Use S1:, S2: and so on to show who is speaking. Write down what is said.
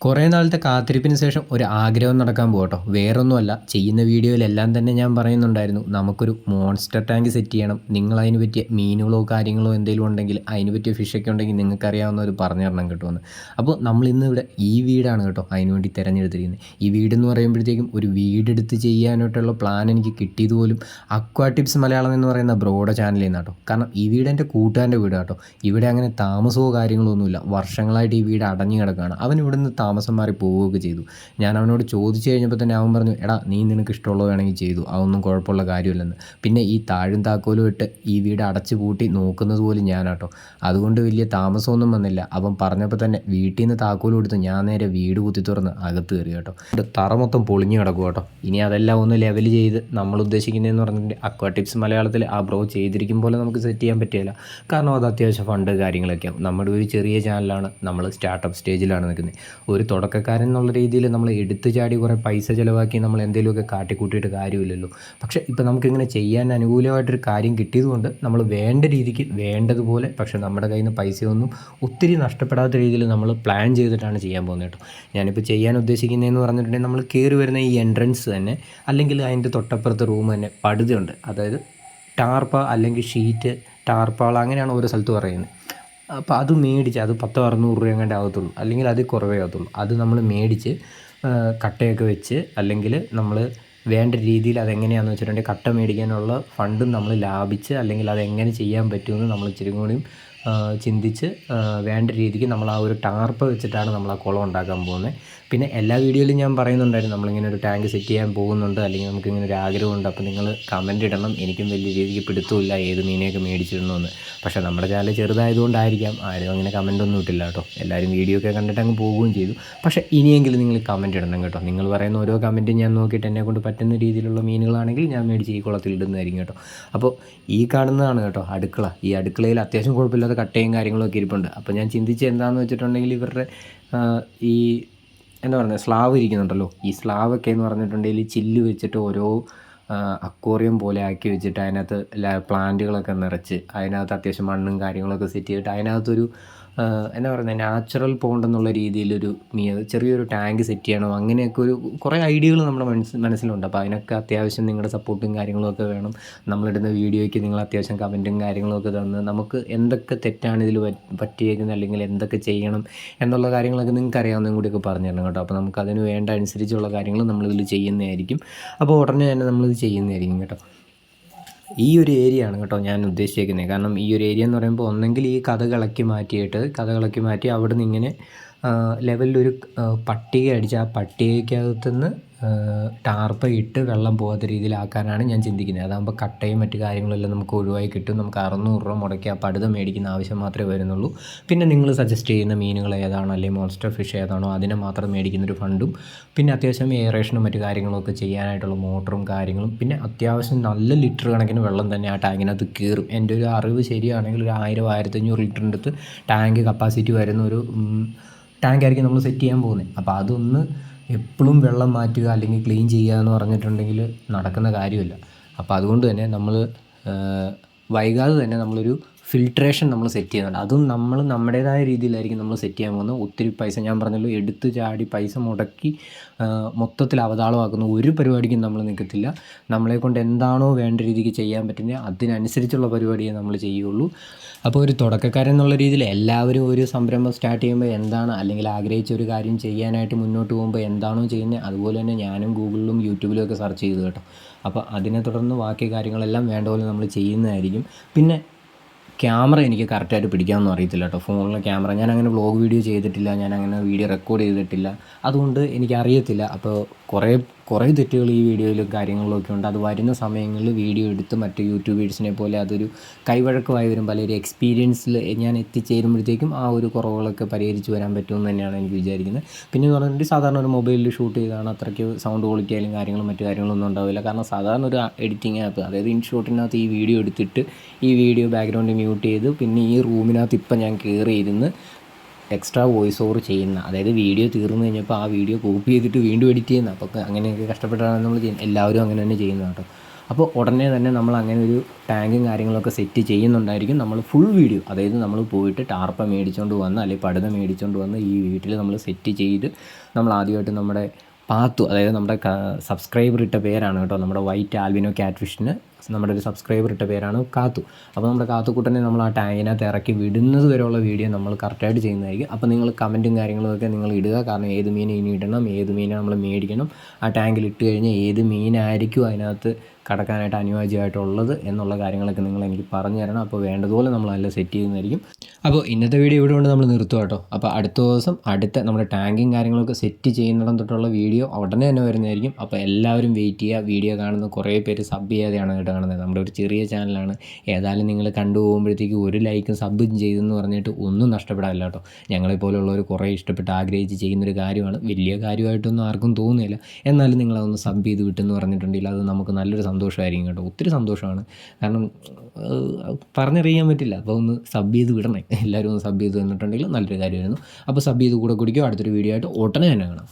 S1: കുറേ നാളത്തെ കാത്തിരിപ്പിന് ശേഷം ഒരു ആഗ്രഹം നടക്കാൻ പോകട്ടോ വേറൊന്നുമല്ല ചെയ്യുന്ന വീഡിയോയിലെല്ലാം തന്നെ ഞാൻ പറയുന്നുണ്ടായിരുന്നു നമുക്കൊരു മോൺസ്റ്റർ ടാങ്ക് സെറ്റ് ചെയ്യണം. നിങ്ങൾ അതിന് പറ്റിയ മീനുകളോ കാര്യങ്ങളോ എന്തെങ്കിലും ഉണ്ടെങ്കിൽ അതിന് പറ്റിയ ഫിഷൊക്കെ ഉണ്ടെങ്കിൽ നിങ്ങൾക്ക് അറിയാവുന്നവർ പറഞ്ഞു തരണം കിട്ടുമെന്ന് അപ്പോൾ നമ്മൾ ഇന്ന് ഇവിടെ ഈ വീടാണ് കേട്ടോ അതിന് വേണ്ടി തിരഞ്ഞെടുത്തിരിക്കുന്നത്. ഈ വീട് എന്ന് പറയുമ്പോഴത്തേക്കും ഒരു വീടെടുത്ത് ചെയ്യാനായിട്ടുള്ള പ്ലാൻ എനിക്ക് കിട്ടിയത് പോലും അക്വാ ടിപ്സ് മലയാളം എന്ന് പറയുന്ന ബ്രോഡ് ചാനലിൽ നിന്ന് കേട്ടോ കാരണം ഈ വീട് എന്റെ കൂട്ടുകാരന്റെ വീട് കേട്ടോ ഇവിടെ അങ്ങനെ താമസമോ കാര്യങ്ങളോ ഒന്നുമില്ല. വർഷങ്ങളായിട്ട് ഈ വീട് അടഞ്ഞു കിടക്കുകയാണ്. അവൻ ഇവിടുന്ന് താമസം മാറി പോവുകയൊക്കെ ചെയ്തു. ഞാൻ അവനോട് ചോദിച്ചു കഴിഞ്ഞപ്പോൾ തന്നെ അവൻ പറഞ്ഞു എടാ നീ നിനക്ക് ഇഷ്ടമുള്ളത് വേണമെങ്കിൽ ചെയ്തു അതൊന്നും കുഴപ്പമുള്ള കാര്യമില്ലെന്ന്. പിന്നെ ഈ താഴും താക്കോലും ഇട്ട് ഈ വീട് അടച്ചു പൂട്ടി നോക്കുന്നത് പോലും ഞാനാട്ടോ. അതുകൊണ്ട് വലിയ താമസമൊന്നും വന്നില്ല. അവൻ പറഞ്ഞപ്പോൾ തന്നെ വീട്ടിൽ നിന്ന് താക്കോലും എടുത്ത് ഞാൻ നേരെ വീട് കുത്തി തുറന്ന് അകത്ത് കയറി കേട്ടോ. തറ മൊത്തം പൊളിഞ്ഞു കിടക്കും കേട്ടോ. ഇനി അതെല്ലാം ഒന്ന് ലെവൽ ചെയ്ത് നമ്മൾ ഉദ്ദേശിക്കുന്നതെന്ന് പറഞ്ഞിട്ടുണ്ടെങ്കിൽ അക്വാ ടിപ്സ് മലയാളത്തിൽ ആ ബ്രോ ചെയ്തിരിക്കും പോലെ നമുക്ക് സെറ്റ് ചെയ്യാൻ പറ്റില്ല കാരണം അത് അത്യാവശ്യം ഫണ്ട് കാര്യങ്ങളൊക്കെയാവും നമ്മുടെ ഒരു ചെറിയ ചാനലാണ് നമ്മൾ സ്റ്റാർട്ടപ്പ് സ്റ്റേജിലാണ് നിൽക്കുന്നത്. ഒരു തുടക്കക്കാരൻ എന്നുള്ള രീതിയിൽ നമ്മൾ എടുത്തു ചാടി കുറേ പൈസ ചിലവാക്കി നമ്മൾ എന്തെങ്കിലുമൊക്കെ കാട്ടിക്കൂട്ടിയിട്ട് കാര്യമില്ലല്ലോ. പക്ഷേ ഇപ്പോൾ നമുക്കിങ്ങനെ ചെയ്യാൻ അനുകൂലമായിട്ടൊരു കാര്യം കിട്ടിയതുകൊണ്ട് നമ്മൾ വേണ്ട രീതിക്ക് വേണ്ടതുപോലെ പക്ഷേ നമ്മുടെ കയ്യിൽ നിന്ന് പൈസയൊന്നും ഒത്തിരി നഷ്ടപ്പെടാത്ത രീതിയിൽ നമ്മൾ പ്ലാൻ ചെയ്തിട്ടാണ് ചെയ്യാൻ പോകുന്നത് കേട്ടോ. ഞാനിപ്പോൾ ചെയ്യാൻ ഉദ്ദേശിക്കുന്നതെന്ന് പറഞ്ഞിട്ടുണ്ടെങ്കിൽ നമ്മൾ കയറി വരുന്ന ഈ എൻട്രൻസ് തന്നെ അല്ലെങ്കിൽ അതിന്റെ തൊട്ടപ്പുറത്ത് റൂം തന്നെ പടുതയുണ്ട് അതായത് ടാർപ്പ അല്ലെങ്കിൽ ഷീറ്റ് ടാർപ്പാൾ അങ്ങനെയാണ് ഓരോ സ്ഥലത്ത് പറയുന്നത്. അപ്പോൾ അത് മേടിച്ച് അത് പത്തോ അറുന്നൂറ് രൂപ എങ്ങാണ്ട് ആകത്തുള്ളൂ അല്ലെങ്കിൽ അത് കുറവേ ആകത്തുള്ളൂ അത് നമ്മൾ മേടിച്ച് കട്ടയൊക്കെ വെച്ച് അല്ലെങ്കിൽ നമ്മൾ വേണ്ട രീതിയിൽ അതെങ്ങനെയാണെന്ന് വെച്ചിട്ടുണ്ടെങ്കിൽ കട്ട മേടിക്കാനുള്ള ഫണ്ടും നമ്മൾ ലാഭിച്ച് അല്ലെങ്കിൽ അതെങ്ങനെ ചെയ്യാൻ പറ്റുമെന്ന് നമ്മൾ ഇച്ചിരി കൂടിയും ചിന്തിച്ച് വേണ്ട രീതിക്ക് നമ്മൾ ആ ഒരു ടാർപ്പ് വെച്ചിട്ടാണ് നമ്മൾ ആ കുളം ഉണ്ടാക്കാൻ പോകുന്നത്. പിന്നെ എല്ലാ വീഡിയോയിലും ഞാൻ പറയുന്നുണ്ടായിരുന്നു നമ്മളിങ്ങനെ ഒരു ടാങ്ക് സെറ്റ് ചെയ്യാൻ പോകുന്നുണ്ട് അല്ലെങ്കിൽ നമുക്കിങ്ങനെ ഒരു ആഗ്രഹമുണ്ട് അപ്പോൾ നിങ്ങൾ കമന്റ് ഇടണം. എനിക്കും വലിയ രീതിക്ക് പിടുത്തമില്ല ഏത് മീനെയൊക്കെ മേടിച്ചിടണമെന്ന്. പക്ഷേ നമ്മുടെ ചാനൽ ചെറുതായതുകൊണ്ടായിരിക്കാം ആരും അങ്ങനെ കമന്റ് ഒന്നും ഇട്ടില്ല കേട്ടോ. എല്ലാവരും വീഡിയോ ഒക്കെ കണ്ടിട്ട് അങ്ങ് പോവുകയും ചെയ്തു. പക്ഷേ ഇനിയെങ്കിലും നിങ്ങൾ കമന്റ് ഇടണം കേട്ടോ. നിങ്ങൾ പറയുന്ന ഓരോ കമന്റും ഞാൻ നോക്കിയിട്ട് എന്നെ കൊണ്ട് പറ്റുന്ന രീതിയിലുള്ള മീനുകളാണെങ്കിൽ ഞാൻ മേടിച്ച് ഈ കുളത്തിൽ ഇടുന്നതായിരിക്കും കേട്ടോ. അപ്പോൾ ഈ കാണുന്നതാണ് കേട്ടോ അടുക്കള. ഈ അടുക്കളയിൽ അത്യാവശ്യം കുഴപ്പമില്ലാത്ത കട്ടയും കാര്യങ്ങളൊക്കെ ഇരിപ്പുണ്ട്. അപ്പോൾ ഞാൻ ചിന്തിച്ച് എന്താണെന്ന് വെച്ചിട്ടുണ്ടെങ്കിൽ ഇവരുടെ ഈ എന്താ പറയുക സ്ലാവ് ഇരിക്കുന്നുണ്ടല്ലോ. ഈ സ്ലാവ് ഒക്കെ എന്ന് പറഞ്ഞിട്ടുണ്ടെങ്കിൽ ചില്ല് വെച്ചിട്ട് ഓരോ അക്വോറിയം പോലെ ആക്കി വെച്ചിട്ട് അതിനകത്ത് പ്ലാന്റുകളൊക്കെ നിറച്ച് അതിനകത്ത് അത്യാവശ്യം മണ്ണും കാര്യങ്ങളൊക്കെ സെറ്റ് ചെയ്തിട്ട് അതിനകത്തൊരു എന്താ പറയുന്നത് നാച്ചുറൽ പോണ്ട് എന്നുള്ള രീതിയിലൊരു മീ ചെറിയൊരു ടാങ്ക് സെറ്റ് ചെയ്യണം അങ്ങനെയൊക്കെ ഒരു കുറേ ഐഡിയകൾ നമ്മുടെ മനസ്സ് മനസ്സിലുണ്ട്. അപ്പോൾ അതിനൊക്കെ അത്യാവശ്യം നിങ്ങളുടെ സപ്പോർട്ടും കാര്യങ്ങളൊക്കെ വേണം. നമ്മളിടുന്ന വീഡിയോയ്ക്ക് നിങ്ങൾ അത്യാവശ്യം കമന്റും കാര്യങ്ങളൊക്കെ തന്ന് നമുക്ക് എന്തൊക്കെ തെറ്റാണ് ഇതിൽ പറ്റിയേക്കുന്നത് അല്ലെങ്കിൽ എന്തൊക്കെ ചെയ്യണം എന്നുള്ള കാര്യങ്ങളൊക്കെ നിങ്ങൾക്ക് അറിയാവുന്നതും കൂടിയൊക്കെ പറഞ്ഞു തരണം കേട്ടോ. അപ്പോൾ നമുക്ക് അതിന് വേണ്ട അനുസരിച്ചുള്ള കാര്യങ്ങൾ നമ്മളിതിൽ ചെയ്യുന്നതായിരിക്കും. അപ്പോൾ ഉടനെ തന്നെ നമ്മളിത് ചെയ്യുന്നതായിരിക്കും കേട്ടോ. ഈ ഒരു ഏരിയ ആണ് കേട്ടോ ഞാൻ ഉദ്ദേശിച്ചേക്കുന്നത്. കാരണം ഈ ഒരു ഏരിയ എന്ന് പറയുമ്പോൾ ഒന്നെങ്കിൽ ഈ കഥകളക്കി മാറ്റിയിട്ട് കഥകളക്കി മാറ്റി അവിടെ നിന്ന് ഇങ്ങനെ ലെവലിലൊരു പട്ടിക അടിച്ച് ആ പട്ടികയ്ക്കകത്തുനിന്ന് ടാർപ്പ ഇട്ട് വെള്ളം പോകാത്ത രീതിയിലാക്കാനാണ് ഞാൻ ചിന്തിക്കുന്നത്. അതാകുമ്പോൾ കട്ടയും മറ്റു കാര്യങ്ങളെല്ലാം നമുക്ക് ഒഴിവായി കിട്ടും. നമുക്ക് അറുന്നൂറ് രൂപ മുടക്കി ആ പടുത മേടിക്കുന്ന ആവശ്യം മാത്രമേ വരുന്നുള്ളൂ. പിന്നെ നിങ്ങൾ സജസ്റ്റ് ചെയ്യുന്ന മീനുകൾ ഏതാണോ അല്ലെങ്കിൽ മോൺസ്റ്റർ ഫിഷ് ഏതാണോ അതിനെ മാത്രം മേടിക്കുന്നൊരു ഫണ്ടും പിന്നെ അത്യാവശ്യം എയറേഷനും മറ്റു കാര്യങ്ങളൊക്കെ ചെയ്യാനായിട്ടുള്ള മോട്ടറും കാര്യങ്ങളും പിന്നെ അത്യാവശ്യം നല്ല ലിറ്റർ കണക്കിന് വെള്ളം തന്നെ ആ ടാങ്കിനകത്ത് കയറും. എന്റെ ഒരു അറിവ് ശരിയാണെങ്കിൽ ഒരു ആയിരം ആയിരത്തഞ്ഞൂറ് ലിറ്ററിന്റെ അടുത്ത് ടാങ്ക് കപ്പാസിറ്റി വരുന്ന ഒരു ടാങ്കായിരിക്കും നമ്മൾ സെറ്റ് ചെയ്യാൻ പോകുന്നത്. അപ്പോൾ അതൊന്ന് എപ്പോഴും വെള്ളം മാറ്റുക അല്ലെങ്കിൽ ക്ലീൻ ചെയ്യുക എന്ന് പറഞ്ഞിട്ടുണ്ടെങ്കിൽ നടക്കുന്ന കാര്യമില്ല. അപ്പോൾ അതുകൊണ്ട് തന്നെ നമ്മൾ വൈകാതെ തന്നെ നമ്മളൊരു ഫിൽട്രേഷൻ നമ്മൾ സെറ്റ് ചെയ്യുന്നുണ്ട്. അതും നമ്മൾ നമ്മുടേതായ രീതിയിലായിരിക്കും നമ്മൾ സെറ്റ് ചെയ്യാൻ പോകുന്നത്. ഒത്തിരി പൈസ ഞാൻ പറഞ്ഞല്ലോ എടുത്ത് ചാടി പൈസ മുടക്കി മൊത്തത്തിൽ അവതാളമാക്കുന്ന ഒരു പരിപാടിക്കും നമ്മൾ നിൽക്കത്തില്ല. നമ്മളെ കൊണ്ട് എന്താണോ വേണ്ട രീതിക്ക് ചെയ്യാൻ പറ്റുന്നത് അതിനനുസരിച്ചുള്ള പരിപാടിയെ നമ്മൾ ചെയ്യുള്ളൂ അപ്പോൾ ഒരു തുടക്കക്കാരൻ എന്നുള്ള രീതിയിൽ എല്ലാവരും ഒരു സംരംഭം സ്റ്റാർട്ട് ചെയ്യുമ്പോൾ എന്താണ് അല്ലെങ്കിൽ ആഗ്രഹിച്ച ഒരു കാര്യം ചെയ്യാനായിട്ട് മുന്നോട്ട് പോകുമ്പോൾ എന്താണോ ചെയ്യുന്നത് അതുപോലെ തന്നെ ഞാനും ഗൂഗിളിലും യൂട്യൂബിലും ഒക്കെ സെർച്ച് ചെയ്തു കേട്ടോ. അപ്പോൾ അതിനെ തുടർന്ന് ബാക്കി കാര്യങ്ങളെല്ലാം വേണ്ട പോലെ നമ്മൾ ചെയ്യുന്നതായിരിക്കും. പിന്നെ ക്യാമറ എനിക്ക് കറക്റ്റായിട്ട് പിടിക്കാമെന്നും അറിയത്തില്ല കേട്ടോ. ഫോണിലെ ക്യാമറ. ഞാൻ അങ്ങനെ വ്ളോഗ് വീഡിയോ ചെയ്തിട്ടില്ല. ഞാൻ അങ്ങനെ വീഡിയോ റെക്കോർഡ് ചെയ്തിട്ടില്ല. അതുകൊണ്ട് എനിക്കറിയത്തില്ല. അപ്പോൾ കുറേ കുറേ തെറ്റുകൾ ഈ വീഡിയോയിലും കാര്യങ്ങളിലൊക്കെ ഉണ്ട്. അത് വരുന്ന സമയങ്ങളിൽ വീഡിയോ എടുത്ത് മറ്റ് യൂട്യൂബേഴ്സിനെ പോലെ അതൊരു കൈവഴക്കമായി വരും പല ഒരു എക്സ്പീരിയൻസിൽ ഞാൻ എത്തിച്ചേരുമ്പോഴത്തേക്കും ആ ഒരു കുറവുകളൊക്കെ പരിഹരിച്ച് വരാൻ പറ്റുമെന്ന് തന്നെയാണ് എനിക്ക് വിചാരിക്കുന്നത്. പിന്നെ എന്ന് പറഞ്ഞിട്ട് സാധാരണ ഒരു മൊബൈലിൽ ഷൂട്ട് ചെയ്താണ് അത്രയ്ക്ക് സൗണ്ട് ക്വാളിറ്റി ആയാലും കാര്യങ്ങളും മറ്റു കാര്യങ്ങളൊന്നും ഉണ്ടാവില്ല. കാരണം സാധാരണ ഒരു എഡിറ്റിംഗ് ആപ്പ് അതായത് ഇൻഷോട്ടിനകത്ത് ഈ വീഡിയോ എടുത്തിട്ട് ഈ വീഡിയോ ബാക്ക്ഗ്രൗണ്ട് മ്യൂട്ട് ചെയ്ത് പിന്നെ ഈ റൂമിനകത്ത് ഇപ്പം ഞാൻ കയറി ഇരുന്ന് എക്സ്ട്രാ വോയിസ് ഓവർ ചെയ്യുന്ന അതായത് വീഡിയോ തീർന്നു കഴിഞ്ഞപ്പോൾ ആ വീഡിയോ കോപ്പി ചെയ്തിട്ട് വീണ്ടും എഡിറ്റ് ചെയ്യുന്ന അപ്പോൾ അങ്ങനെയൊക്കെ കഷ്ടപ്പെട്ടാണ് നമ്മൾ ചെയ്യുന്നത് എല്ലാവരും അങ്ങനെ തന്നെ ചെയ്യുന്നത് കേട്ടോ. അപ്പോൾ ഉടനെ തന്നെ നമ്മൾ അങ്ങനെ ഒരു ടാങ്കും കാര്യങ്ങളൊക്കെ സെറ്റ് ചെയ്യുന്നുണ്ടായിരിക്കും. നമ്മൾ ഫുൾ വീഡിയോ അതായത് നമ്മൾ പോയിട്ട് ടാർപ്പ മേടിച്ചുകൊണ്ട് വന്ന് അല്ലെങ്കിൽ പടുത മേടിച്ചുകൊണ്ട് വന്ന് ഈ വീട്ടിൽ നമ്മൾ സെറ്റ് ചെയ്ത് നമ്മൾ ആദ്യമായിട്ട് നമ്മുടെ പാത്തു അതായത് നമ്മുടെ സബ്സ്ക്രൈബർ ഇട്ട പേരാണ് കേട്ടോ നമ്മുടെ വൈറ്റ് ആൽവിനോ കാറ്റ്ഫിഷിന് നമ്മുടെ ഒരു സബ്സ്ക്രൈബർ ഇട്ട പേരാണ് കാത്തു. അപ്പോൾ നമ്മുടെ കാത്തുക്കുട്ടനെ നമ്മൾ ആ ടാങ്കിനകത്ത് ഇറക്കി വിടുന്നത് വരെയുള്ള വീഡിയോ നമ്മൾ കറക്റ്റായിട്ട് ചെയ്യുന്നതായിരിക്കും. അപ്പോൾ നിങ്ങൾ കമന്റും കാര്യങ്ങളും ഒക്കെ നിങ്ങൾ ഇടുക. കാരണം ഏത് മീൻ ഇനി ഇടണം ഏത് മീനെ നമ്മൾ മേടിക്കണം. ആ ടാങ്കിൽ ഇട്ട് കഴിഞ്ഞാൽ ഏത് മീനായിരിക്കും അതിനകത്ത് കടക്കാനായിട്ട് അനുയോജ്യമായിട്ടുള്ളത് എന്നുള്ള കാര്യങ്ങളൊക്കെ നിങ്ങൾ എനിക്ക് പറഞ്ഞു തരണം. അപ്പോൾ വേണ്ടതുപോലെ നമ്മൾ നല്ല സെറ്റ് ചെയ്യുന്നതായിരിക്കും. അപ്പോൾ ഇന്നത്തെ വീഡിയോ ഇവിടെ കൊണ്ട് നമ്മൾ നിർത്തുക കേട്ടോ. അപ്പോൾ അടുത്ത ദിവസം അടുത്ത നമ്മുടെ ടാങ്കും കാര്യങ്ങളൊക്കെ സെറ്റ് ചെയ്യുന്നിടം തൊട്ടുള്ള വീഡിയോ ഉടനെ തന്നെ വരുന്നതായിരിക്കും. അപ്പോൾ എല്ലാവരും വെയിറ്റ് ചെയ്യുക. വീഡിയോ കാണുന്ന കുറേ പേര് സബ് ചെയ്യാതെയാണ് കേട്ടോ കാണുന്നത്. നമ്മുടെ ഒരു ചെറിയ ചാനലാണ് ഏതായാലും നിങ്ങൾ കണ്ടു പോകുമ്പോഴത്തേക്ക് ഒരു ലൈക്കും സബും ചെയ്തെന്ന് പറഞ്ഞിട്ട് ഒന്നും നഷ്ടപ്പെടാനില്ല കേട്ടോ. ഞങ്ങളെപ്പോലുള്ളവർ കുറേ ഇഷ്ടപ്പെട്ട് ആഗ്രഹിച്ച് ചെയ്യുന്നൊരു കാര്യമാണ്. വലിയ കാര്യമായിട്ടൊന്നും ആർക്കും തോന്നുന്നില്ല. എന്നാലും നിങ്ങളതൊന്ന് സബ് ചെയ്ത് വിട്ടെന്ന് പറഞ്ഞിട്ടുണ്ടെങ്കിൽ അത് നമുക്ക് നല്ലൊരു സന്തോഷമായിരിക്കും കേട്ടോ. ഒത്തിരി സന്തോഷമാണ്. കാരണം പറഞ്ഞറിയാൻ പറ്റില്ല. അപ്പോൾ ഒന്ന് സബ് ചെയ്ത് വിടണേ. എല്ലാവരും ഒന്ന് സബ് ചെയ്ത് തന്നിട്ടുണ്ടെങ്കിൽ നല്ലൊരു കാര്യമായിരുന്നു. അപ്പോൾ സബ് ചെയ്ത് കൂടെ കുടിക്കുക അടുത്തൊരു വീഡിയോ ആയിട്ട് ഉടനെ തന്നെ കാണാം.